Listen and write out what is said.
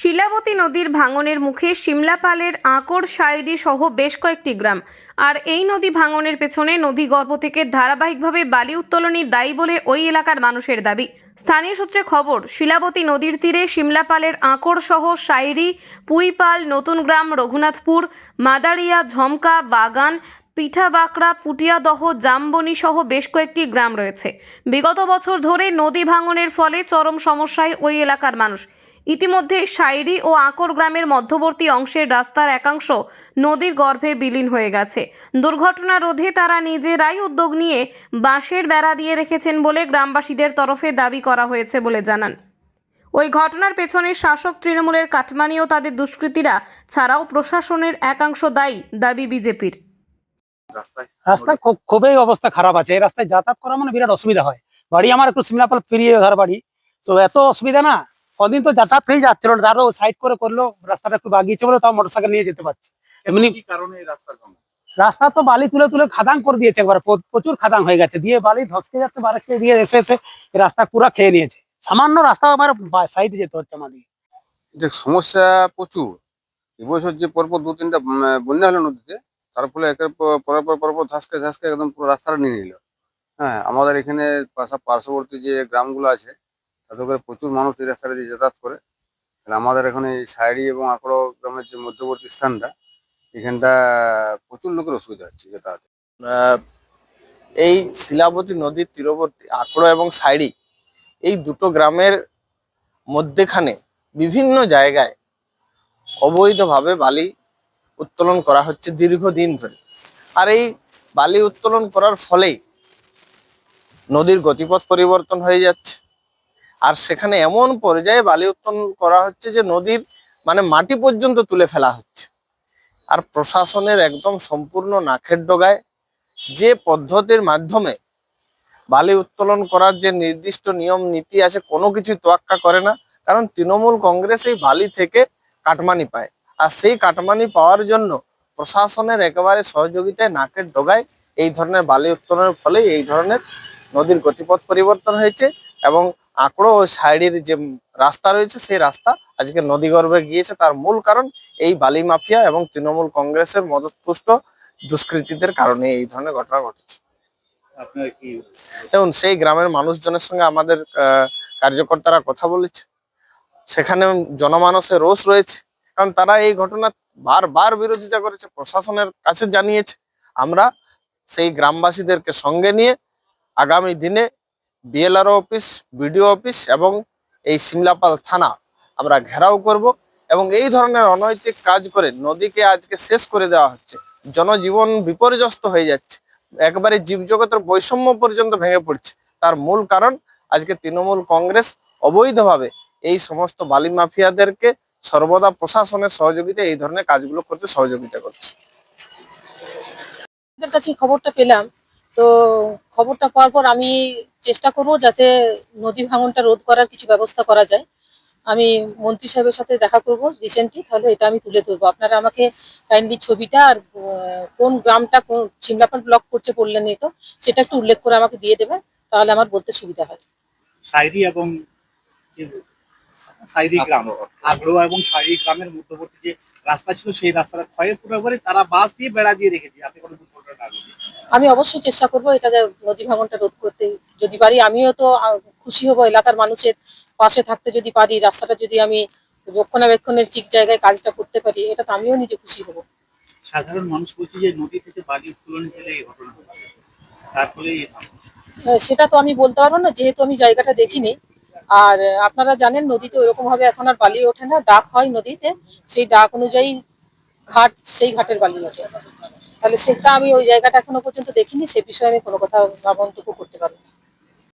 শিলাবতী নদীর ভাঙনের মুখে সিমলাপালের আঁকড় সাইডি সহ বেশ কয়েকটি গ্রাম। আর এই নদী ভাঙনের পেছনে নদী গর্ভ থেকে ধারাবাহিকভাবে বালি উত্তোলনই দায়ী বলে ওই এলাকার মানুষের দাবি। স্থানীয় সূত্রে খবর, শিলাবতী নদীর তীরে সিমলাপালের আঁকড় সহ সাইরি, পুইপাল, নতুন গ্রাম, রঘুনাথপুর, মাদারিয়া, ঝমকা, বাগান, পিঠাবাকড়া, পুটিয়াদহ, জামবনি সহ বেশ কয়েকটি গ্রাম রয়েছে। বিগত বছর ধরে নদী ভাঙনের ফলে চরম সমস্যায় ওই এলাকার মানুষ। ইতিমধ্যে সাইরি ও আকর গ্রামের মধ্যবর্তী অংশের রাস্তার একাংশ নদীর গর্ভে বিলীন হয়ে গেছে। দুর্ঘটনা রোধে তারা নিজেরাই উদ্যোগ নিয়ে বাঁশের বেড়া দিয়ে রেখেছেন বলে গ্রামবাসীদের তরফে দাবি করা হয়েছে বলে জানান। ওই ঘটনার পেছনে শাসক তৃণমূলের কাটমানি ও তাদের দুষ্কৃতীরা ছাড়াও প্রশাসনের একাংশ দায়ী দাবি বিজেপির। রাস্তায় রাস্তা খুব- খুবই অবস্থা খারাপ আছে। এই রাস্তায় যাতায়াত করা মানে বিরাট অসুবিধা হয়। বাড়ি আমার একটু সিমলাপাল ফিরিয়ে ঘর বাড়ি তো এত অসুবিধা না? কদিন তো যাতায়াত হয়ে যাচ্ছিল না আরও সাইড করে করল রাস্তাটা একটু বাগিয়েছে বলে তাও মোটরসাইকেল নিয়ে যেতে পারছি। এমনি কি কারণে রাস্তা রাস্তা তো বালি তুলে তুলে খাদাং করে দিয়েছে একবার প্রচুর খাদাং হয়ে গেছে দিয়ে বালি ধসকে যাচ্ছে বারাকে দিয়ে এসে এসে রাস্তা পুরো খেয়ে নিয়েছে। সামান্য রাস্তা আমার সাইডে যেতে হচ্ছে আমাদের। যে সমস্যা প্রচুর। এবছর যে পরপর দু তিনটা বন্যা হলো নদীতে তার ফলে একের পর- পর পরপর ধাসকে ধাসকে একদম পুরো রাস্তাটা নিয়ে নিল। হ্যাঁ আমাদের এখানে পাশা পার্শ্ববর্তী যে গ্রামগুলো আছে তাতে করে প্রচুর মানুষ এই রাস্তাটা দিয়ে যাতায়াত করে। তাহলে আমাদের এখানে এই সাইডি এবং আকড়ো গ্রামের যে মধ্যবর্তী স্থানটা, এখানটা প্রচুর লোকের অসুবিধা হচ্ছে যাতায়াতে। এই শিলাবতী নদীর তীরবর্তী আকড়ো এবং সাইড়ি, এই দুটো গ্রামের মধ্যেখানে বিভিন্ন জায়গায় অবৈধভাবে বালি উত্তোলন করা হচ্ছে দীর্ঘদিন ধরে। আর এই বালি উত্তোলন করার ফলেই নদীর গতিপথ পরিবর্তন হয়ে যাচ্ছে। আর সেখানে এমন পর্যায়ে বালি উত্তোলন করা হচ্ছে যে নদীর মানে মাটি পর্যন্ত তুলে ফেলা হচ্ছে। আর প্রশাসনের একদম সম্পূর্ণ নাকের ডগায় যে পদ্ধতির মাধ্যমে বালি উত্তোলন করার যে নির্দিষ্ট নিয়ম নীতি আছে, কোনো কিছু তোয়াক্কা করে না। কারণ তৃণমূল কংগ্রেস এই বালি থেকে কাটমানি পায়। আর সেই কাটমানি পাওয়ার জন্য প্রশাসনের একেবারে সহযোগিতায় নাকের ডগায় এই ধরনের বালি উত্তোলনের ফলে এই ধরনের নদীর গতিপথ পরিবর্তন হয়েছে এবং আঁকড়ো সাইডের যে রাস্তা রয়েছে সেই রাস্তা আজকে নদীগর্ভে গিয়েছে। তার মূল কারণ এই বালি মাফিয়া এবং তৃণমূল কংগ্রেসের মদতপুষ্ট দুষ্কৃতীদের কারণে এই ধরনের ঘটনা ঘটেছে। দেখুন সেই গ্রামের মানুষজনের সঙ্গে আমাদের কার্যকর্তারা কথা বলেছে। সেখানে জনমানসের রোষ রয়েছে। কারণ তারা এই ঘটনা বারবার বিরোধিতা করেছে প্রশাসনের কাছে জানিয়েছে। আমরা সেই গ্রামবাসীদেরকে সঙ্গে নিয়ে আগামী দিনে বিএলআরও অফিস বিডিও অফিস এবং এই সিমলাপাল থানা আমরা ঘেরাও করব এবং এই ধরনের অনৈতিক কাজ করে নদীকে আজকে শেষ করে দেওয়া হচ্ছে। জনজীবন বিপর্যস্ত হয়ে যাচ্ছে। একবারে জীবজগতের বৈষম্য পর্যন্ত ভেঙে পড়ছে। তার মূল কারণ, আজকে তৃণমূল কংগ্রেস অবৈধভাবে এই সমস্ত বালি মাফিয়াদেরকে সর্বদা প্রশাসনের সহযোগিতা এই ধরনের কাজগুলো করতে সহযোগিতা করছে। কাছে খবরটা পেলাম তো খবরটা পাওয়ার পর আমি চেষ্টা করব যাতে নদী ভাঙনটা রোধ করার কিছু ব্যবস্থা করা যায়। আমি মন্ত্রী সাহেবের সাথে দেখা করব রিসেন্টলি তাহলে এটা আমি তুলে ধরবো। আপনারা আমাকে কাইন্ডলি ছবিটা আর কোন গ্রামটা কোন সিমলাপাল ব্লক করছে বললেন এই তো সেটা একটু উল্লেখ করে আমাকে দিয়ে দেবেন তাহলে আমার বলতে সুবিধা হয়। সাইরি এবং সাইরি গ্রাম আগ্রহ। এবং সাইরি গ্রামের মধ্যবর্তী যে রাস্তা ছিল সেই রাস্তাটা ক্ষয়ে পুরো করে তারা বাস দিয়ে বেড়া দিয়ে রেখেছে যাতে কোনো দুর্ঘটনা না ঘটে। আমি অবশ্যই চেষ্টা করব এটা যে নদী ভাঙনটা রোধ করতে। যদি পারি আমিও তো খুশি হব এলাকার মানুষের পাশে থাকতে যদি পারি রাস্তাটা যদি আমি রক্ষণাবেক্ষণের ঠিক জায়গায় কাজটা করতে পারি এটা তো আমিও নিজে খুশি হব। সাধারণ মানুষ বলছে যে নদী থেকে বালি উত্তোলনের ফলে এই ঘটনা হচ্ছে। তারপরে সেটা তো আমি বলতে পারব না যেহেতু আমি জায়গাটা দেখিনি। আর আপনারা জানেন নদীতে ওইরকম ভাবে এখন আর বালি ওঠে না ডাক হয় নদীতে। সেই ডাক অনুযায়ী ঘাট সেই ঘাটের বালি ওঠে। তাহলে সেটা আমি ওই জায়গাটা এখনও পর্যন্ত দেখিনি, সে বিষয়ে আমি কোনো কথা ভাবন্তব্য করতে পারব না।